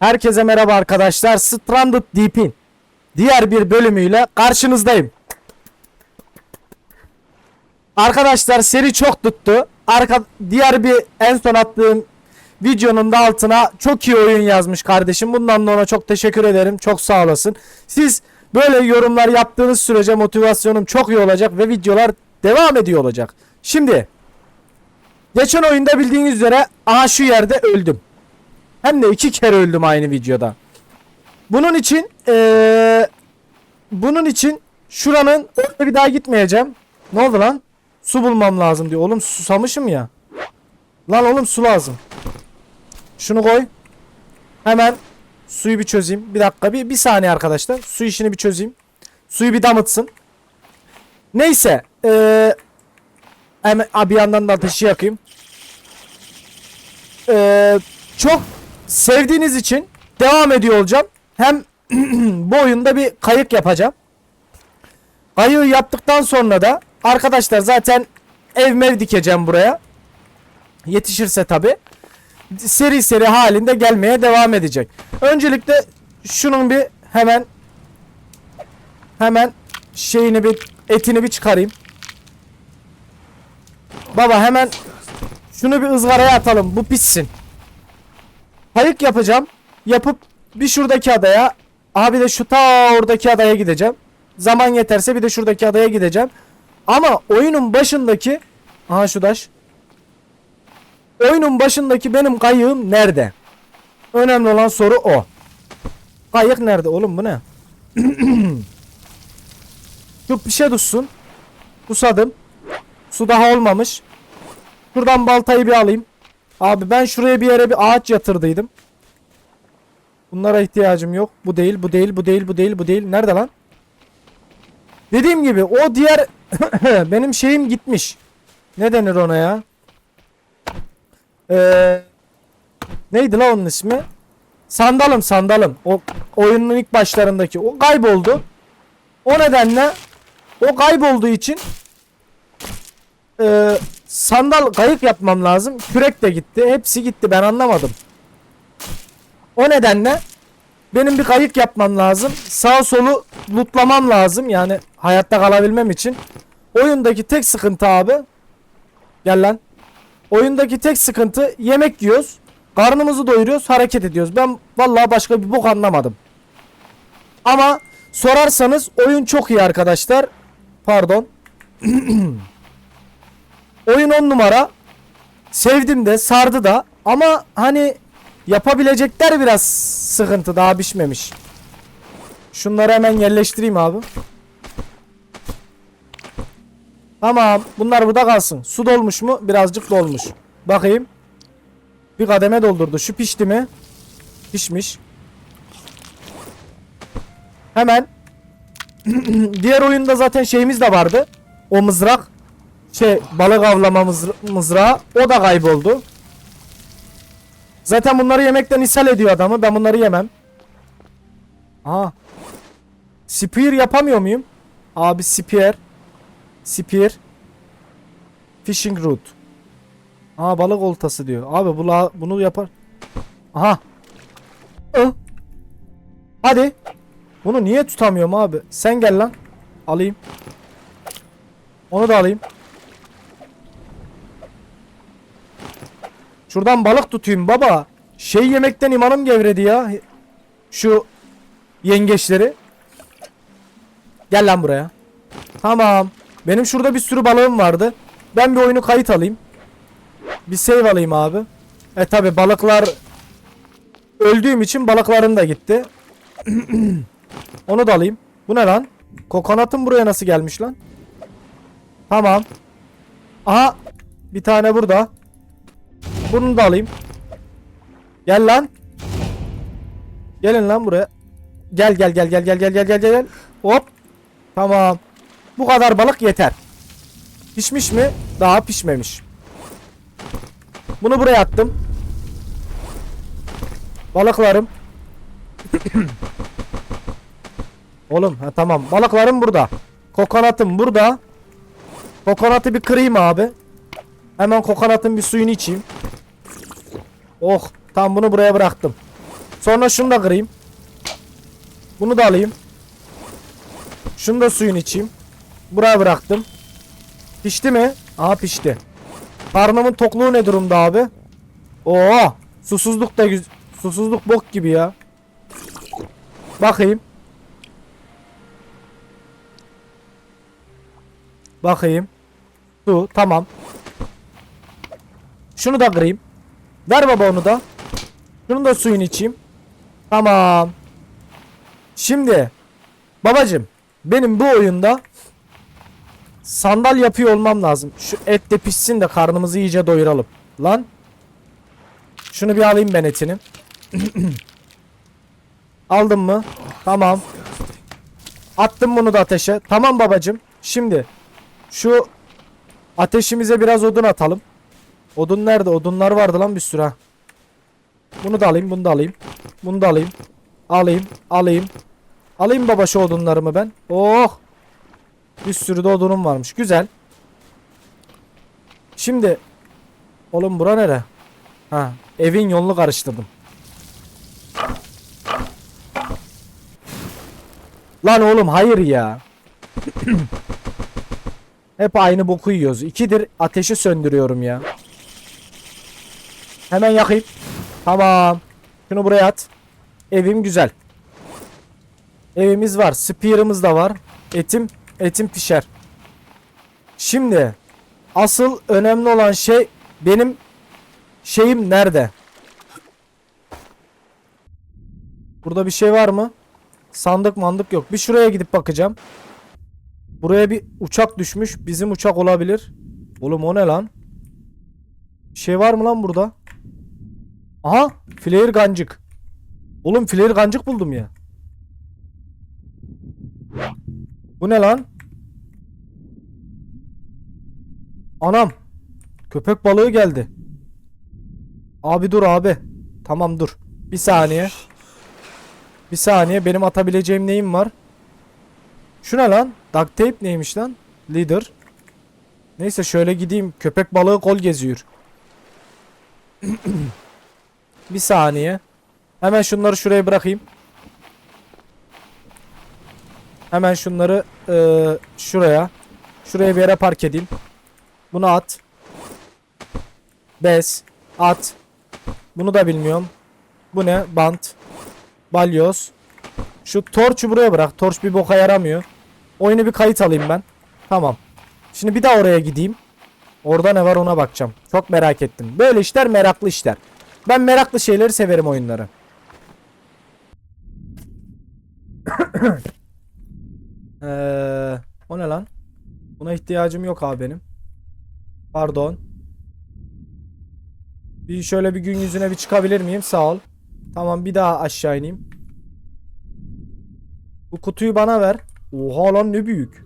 Herkese merhaba arkadaşlar. Stranded Deep'in diğer bir bölümüyle karşınızdayım. Arkadaşlar seri çok tuttu. Arka diğer bir en son attığım videonun da altına çok iyi oyun yazmış kardeşim. Bundan da ona çok teşekkür ederim. Çok sağ olasın. Siz böyle yorumlar yaptığınız sürece motivasyonum çok iyi olacak ve videolar devam ediyor olacak. Şimdi geçen oyunda bildiğiniz üzere aha şu yerde öldüm. Hem de iki kere öldüm aynı videoda. Bunun için eee, bunun için şuranın oraya bir daha gitmeyeceğim. Ne oldu lan? Su bulmam lazım diyor. Oğlum susamışım ya. Lan oğlum su lazım. Şunu koy. Hemen suyu bir çözeyim. Bir dakika bir, bir saniye arkadaşlar. Su işini bir çözeyim. Suyu bir damıtsın. Neyse. Eee hemen bir yandan da ateşi yakayım. Eee çok sevdiğiniz için devam ediyor olacağım. Hem bu oyunda bir kayık yapacağım. Kayığı yaptıktan sonra da arkadaşlar zaten ev mev dikeceğim buraya. Yetişirse tabi. Seri seri halinde gelmeye devam edecek. Öncelikle şunun bir hemen hemen şeyini bir etini bir çıkarayım. Baba hemen şunu bir ızgaraya atalım. Bu pişsin. Kayık yapacağım. Yapıp bir şuradaki adaya abi de şu ta oradaki adaya gideceğim. Zaman yeterse bir de şuradaki adaya gideceğim. Ama oyunun başındaki aha şu daş. Oyunun başındaki benim kayığım nerede? Önemli olan soru o. Kayık nerede oğlum bu ne? Şu bir şey tutsun. Susadım. Su daha olmamış. Şuradan baltayı bir alayım. Abi ben şuraya bir yere bir ağaç yatırdıydım. Bunlara ihtiyacım yok. Bu değil, bu değil, bu değil, bu değil, bu değil. Nerede lan? Dediğim gibi o diğer benim şeyim gitmiş. Ne denir ona ya? Ee, neydi lan onun ismi? Sandalım, sandalım. O oyunun ilk başlarındaki. O kayboldu. O nedenle o kaybolduğu için ee, sandal kayık yapmam lazım. Kürek de gitti. Hepsi gitti. Ben anlamadım. O nedenle benim bir kayık yapmam lazım. Sağ solu lootlamam lazım. Yani hayatta kalabilmem için. Oyundaki tek sıkıntı abi. Gel lan. Oyundaki tek sıkıntı yemek yiyoruz. Karnımızı doyuruyoruz. Hareket ediyoruz. Ben vallahi başka bir bok anlamadım. Ama sorarsanız oyun çok iyi arkadaşlar. Pardon. Oyun 10 numara. Sevdim de sardı da ama hani yapabilecekler biraz sıkıntı daha pişmemiş. Şunları hemen yerleştireyim abi. Tamam bunlar burada kalsın. Su dolmuş mu? Birazcık dolmuş. Bakayım. Bir kademe doldurdu. Şu pişti mi? Pişmiş. Hemen. Diğer oyunda zaten şeyimiz de vardı. O mızrak şey balık avlama mızra- mızrağı o da kayboldu. Zaten bunları yemekten ishal ediyor adamı. Ben bunları yemem. Aha. Spear yapamıyor muyum? Abi spear. Spear. Fishing root. Aa balık oltası diyor. Abi bu la- bunu yapar. Aha. Ih. Hadi. Bunu niye tutamıyorum abi? Sen gel lan. Alayım. Onu da alayım. Şuradan balık tutayım baba. Şey yemekten imanım gevredi ya. Şu yengeçleri. Gel lan buraya. Tamam. Benim şurada bir sürü balığım vardı. Ben bir oyunu kayıt alayım. Bir save alayım abi. E tabi balıklar öldüğüm için balıklarım da gitti. Onu da alayım. Bu ne lan? Kokonatım buraya nasıl gelmiş lan? Tamam. Aha. Bir tane burada. Bunu da alayım. Gel lan. Gelin lan buraya. Gel gel gel gel gel gel gel gel gel. Hop. Tamam. Bu kadar balık yeter. Pişmiş mi? Daha pişmemiş. Bunu buraya attım. Balıklarım. Oğlum ha tamam. Balıklarım burada. Kokonatım burada. Kokonatı bir kırayım abi. Hemen kokonatın bir suyunu içeyim. Oh. Tam bunu buraya bıraktım. Sonra şunu da kırayım. Bunu da alayım. Şunu da suyun içeyim. Buraya bıraktım. Pişti mi? Aha pişti. Karnımın tokluğu ne durumda abi? Oo, susuzluk da susuzluk bok gibi ya. Bakayım. Bakayım. Su tamam. Şunu da kırayım. Ver baba onu da. Şunu da suyun içeyim. Tamam. Şimdi babacım benim bu oyunda sandal yapıyor olmam lazım. Şu et de pişsin de karnımızı iyice doyuralım. Lan. Şunu bir alayım ben etini. Aldım mı? Tamam. Attım bunu da ateşe. Tamam babacım. Şimdi şu ateşimize biraz odun atalım. Odun nerede? Odunlar vardı lan bir sürü ha. Bunu da alayım, bunu da alayım. Bunu da alayım. Alayım, alayım. Alayım baba şu odunlarımı ben. Oh! Bir sürü de odunum varmış. Güzel. Şimdi oğlum bura nere? Ha, evin yolunu karıştırdım. Lan oğlum hayır ya. Hep aynı boku yiyoruz. İkidir ateşi söndürüyorum ya. Hemen yakayım. Tamam. Şunu buraya at. Evim güzel. Evimiz var. Spear'ımız da var. Etim, etim pişer. Şimdi asıl önemli olan şey benim şeyim nerede? Burada bir şey var mı? Sandık mandık yok. Bir şuraya gidip bakacağım. Buraya bir uçak düşmüş. Bizim uçak olabilir. Oğlum o ne lan? Bir şey var mı lan burada? Aha, flare gancık. Oğlum flare gancık buldum ya. Bu ne lan? Anam. Köpek balığı geldi. Abi dur abi. Tamam dur. Bir saniye. Bir saniye. Benim atabileceğim neyim var? Şu ne lan? Duct tape neymiş lan? Leader. Neyse şöyle gideyim. Köpek balığı kol geziyor. Bir saniye. Hemen şunları şuraya bırakayım. Hemen şunları eee, şuraya. Şuraya bir yere park edeyim. Bunu at. Bez. At. Bunu da bilmiyorum. Bu ne? Bant. Balyoz. Şu torçu buraya bırak. Torç bir boka yaramıyor. Oyunu bir kayıt alayım ben. Tamam. Şimdi bir daha oraya gideyim. Orada ne var ona bakacağım. Çok merak ettim. Böyle işler meraklı işler. Ben meraklı şeyleri severim oyunları. Eee, o ne lan? Buna ihtiyacım yok abi benim. Pardon. Bir şöyle bir gün yüzüne bir çıkabilir miyim? Sağ ol. Tamam bir daha aşağı ineyim. Bu kutuyu bana ver. Oha lan ne büyük.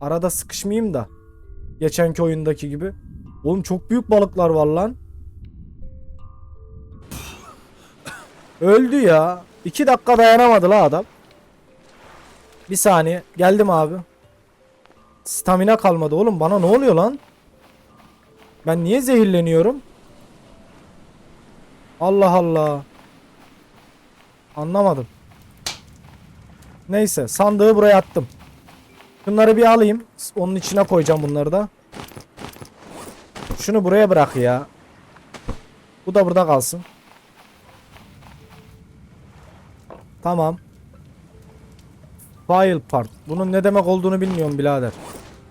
Arada sıkışmayayım da. Geçenki oyundaki gibi. Oğlum çok büyük balıklar var lan. Öldü ya. İki dakika dayanamadı la adam. Bir saniye. Geldim abi. Stamina kalmadı oğlum. Bana ne oluyor lan? Ben niye zehirleniyorum? Allah Allah. Anlamadım. Neyse sandığı buraya attım. Şunları bir alayım. Onun içine koyacağım bunları da. Şunu buraya bırak ya. Bu da burada kalsın. Tamam. File part. Bunun ne demek olduğunu bilmiyorum birader.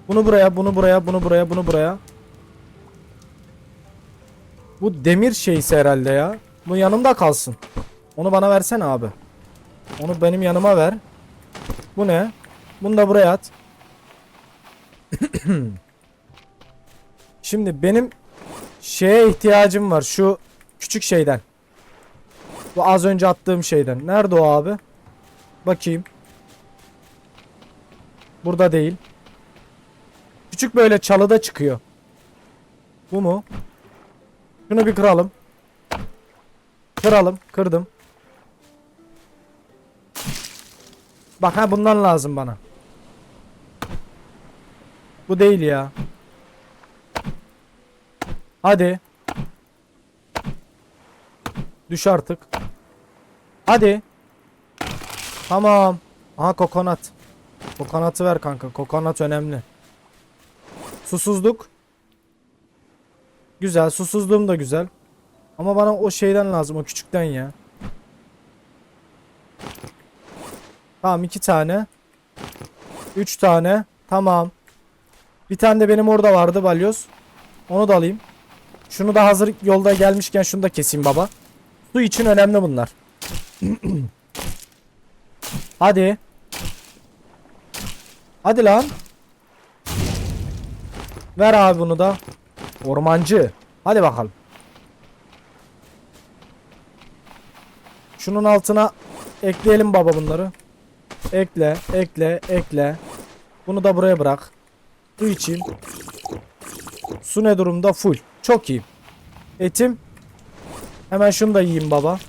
Bunu buraya, bunu buraya, bunu buraya, bunu buraya. Bu demir şeysi herhalde ya. Bu yanımda kalsın. Onu bana versene abi. Onu benim yanıma ver. Bu ne? Bunu da buraya at. Şimdi benim şeye ihtiyacım var. Şu küçük şeyden. Bu az önce attığım şeyden. Nerede o abi? Bakayım. Burada değil. Küçük böyle çalıda çıkıyor. Bu mu? Şunu bir kıralım. Kıralım. Kırdım. Bak ha bundan lazım bana. Bu değil ya. Hadi. Düş artık. Hadi. Tamam. Aha kokonat. Kokonatı ver kanka. Kokonat önemli. Susuzluk. Güzel. Susuzluğum da güzel. Ama bana o şeyden lazım. O küçükten ya. Tamam iki tane. Üç tane. Tamam. Bir tane de benim orada vardı balyoz. Onu da alayım. Şunu da hazır yolda gelmişken şunu da keseyim baba. Su için önemli bunlar. Hadi. Hadi lan. Ver abi bunu da. Ormancı. Hadi bakalım. Şunun altına ekleyelim baba bunları. Ekle, ekle, ekle. Bunu da buraya bırak. Su için. Su ne durumda? Full. Çok iyi. Etim. Hemen şunu da yiyeyim baba.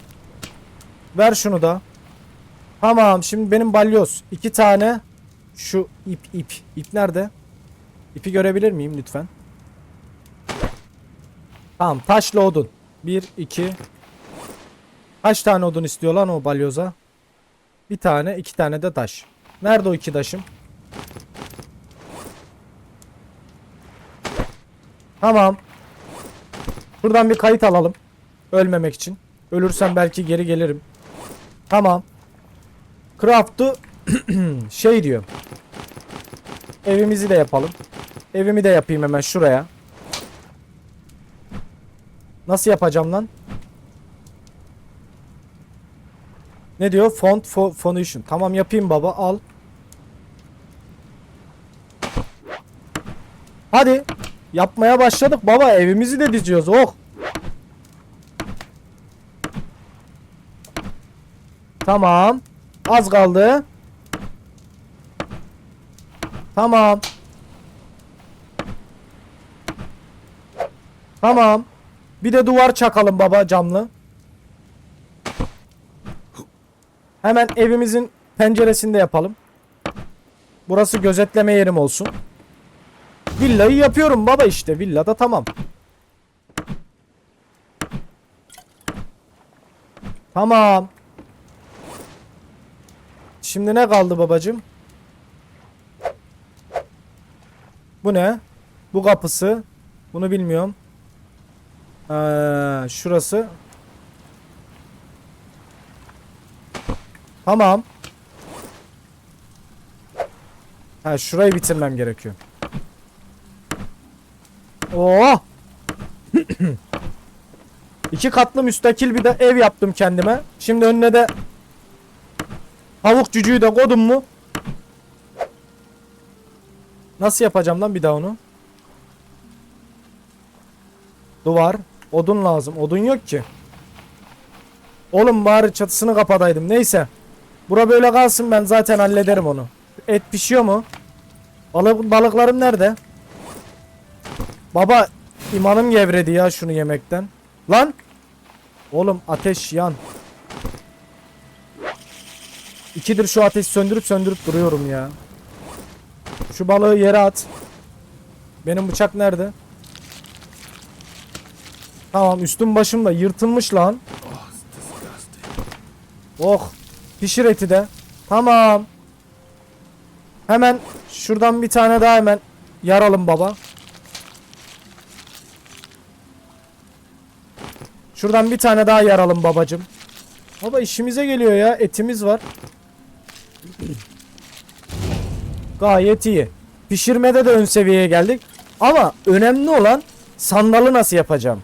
Ver şunu da. Tamam şimdi benim balyoz. iki tane. Şu ip ip. İp nerede? İpi görebilir miyim lütfen? Tamam taşla odun. Bir, iki. Kaç tane odun istiyor lan o balyoza? Bir tane, iki tane de taş. Nerede o iki taşım? Tamam. Buradan bir kayıt alalım. Ölmemek için. Ölürsem belki geri gelirim. Tamam. Craft'u şey diyor. Evimizi de yapalım. Evimi de yapayım hemen şuraya. Nasıl yapacağım lan? Ne diyor? Font fo foundation. Tamam yapayım baba. Al. Hadi. Yapmaya başladık baba. Evimizi de diziyoruz. Oh. Tamam. Az kaldı. Tamam. Tamam. Bir de duvar çakalım baba camlı. Hemen evimizin penceresinde yapalım. Burası gözetleme yerim olsun. Villayı yapıyorum baba işte. Villada tamam. Tamam. Şimdi ne kaldı babacım? Bu ne? Bu kapısı. Bunu bilmiyorum. Ee, şurası. Tamam. Ha şurayı bitirmem gerekiyor. Oo! İki katlı müstakil bir de ev yaptım kendime. Şimdi önüne de tavuk cücüğü de koydum mu? Nasıl yapacağım lan bir daha onu? Duvar. Odun lazım. Odun yok ki. Oğlum bari çatısını kapataydım. Neyse. Bura böyle kalsın ben zaten hallederim onu. Et pişiyor mu? Balık, balıklarım nerede? Baba imanım gevredi ya şunu yemekten. Lan. Oğlum ateş yan. İkidir şu ateşi söndürüp söndürüp duruyorum ya. Şu balığı yere at. Benim bıçak nerede? Tamam üstüm başım da yırtılmış lan. Oh. Pişir eti de. Tamam. Hemen şuradan bir tane daha hemen yaralım baba. Şuradan bir tane daha yaralım babacım. Baba işimize geliyor ya. Etimiz var. Gayet iyi. Pişirmede de ön seviyeye geldik. Ama önemli olan sandalı nasıl yapacağım.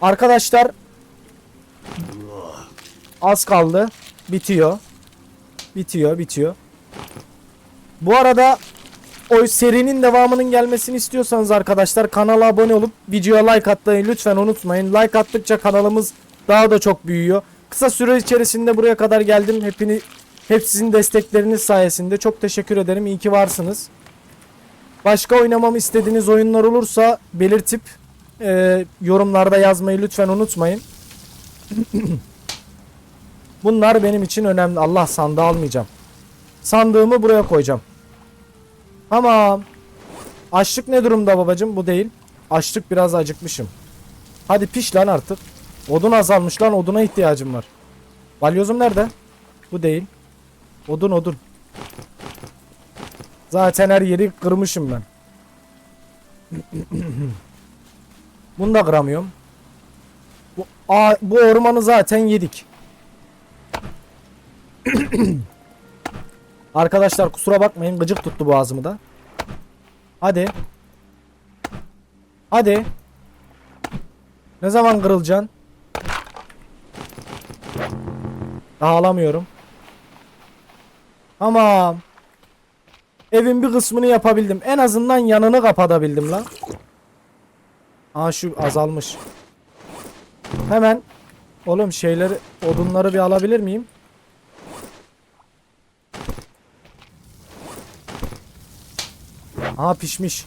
Arkadaşlar az kaldı. Bitiyor. Bitiyor, bitiyor. Bu arada o serinin devamının gelmesini istiyorsanız arkadaşlar kanala abone olup videoya like atmayı lütfen unutmayın. Like attıkça kanalımız daha da çok büyüyor. Kısa süre içerisinde buraya kadar geldim. Hepini hep sizin destekleriniz sayesinde çok teşekkür ederim. İyi ki varsınız. Başka oynamamı istediğiniz oyunlar olursa belirtip e, yorumlarda yazmayı lütfen unutmayın. Bunlar benim için önemli. Allah sandığı almayacağım. Sandığımı buraya koyacağım. Tamam. Açlık ne durumda babacım? Bu değil. Açlık biraz acıkmışım. Hadi piş lan artık. Odun azalmış lan oduna ihtiyacım var. Balyozum nerede? Bu değil. Odun odun. Zaten her yeri kırmışım ben. Bunu da kıramıyorum. Bu, a, bu ormanı zaten yedik. Arkadaşlar kusura bakmayın gıcık tuttu boğazımı da. Hadi. Hadi. Ne zaman kırılacaksın? Daha alamıyorum. Tamam. Evin bir kısmını yapabildim. En azından yanını kapatabildim lan. Aa şu azalmış. Hemen oğlum şeyleri odunları bir alabilir miyim? Aha pişmiş.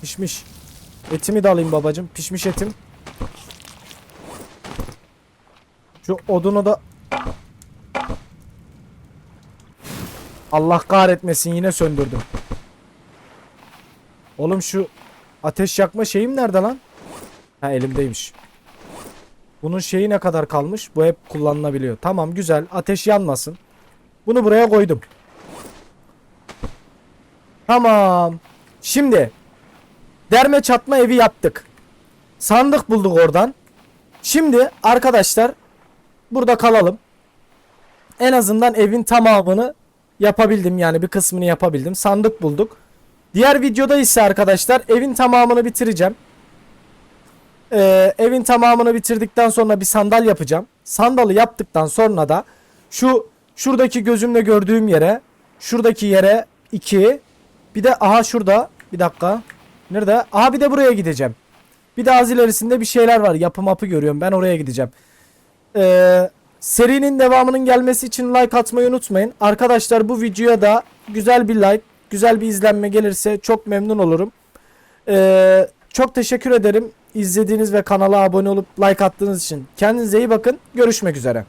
Pişmiş. Etimi de alayım babacım. Pişmiş etim. Şu odunu da Allah kahretmesin yine söndürdüm. Oğlum şu ateş yakma şeyim nerede lan? Ha elimdeymiş. Bunun şeyi ne kadar kalmış? Bu hep kullanılabiliyor. Tamam güzel. Ateş yanmasın. Bunu buraya koydum. Tamam. Şimdi derme çatma evi yaptık. Sandık bulduk oradan. Şimdi arkadaşlar burada kalalım. En azından evin tamamını yapabildim yani bir kısmını yapabildim. Sandık bulduk. Diğer videoda ise arkadaşlar evin tamamını bitireceğim. Ee, evin tamamını bitirdikten sonra bir sandal yapacağım. Sandalı yaptıktan sonra da şu şuradaki gözümle gördüğüm yere şuradaki yere 2 bir de aha şurada bir dakika. Nerede? Aha bir de buraya gideceğim. Bir de az ilerisinde bir şeyler var. Yapı mapı görüyorum. Ben oraya gideceğim. Ee, serinin devamının gelmesi için like atmayı unutmayın. Arkadaşlar bu videoya da güzel bir like, güzel bir izlenme gelirse çok memnun olurum. Ee, çok teşekkür ederim izlediğiniz ve kanala abone olup like attığınız için. Kendinize iyi bakın. Görüşmek üzere.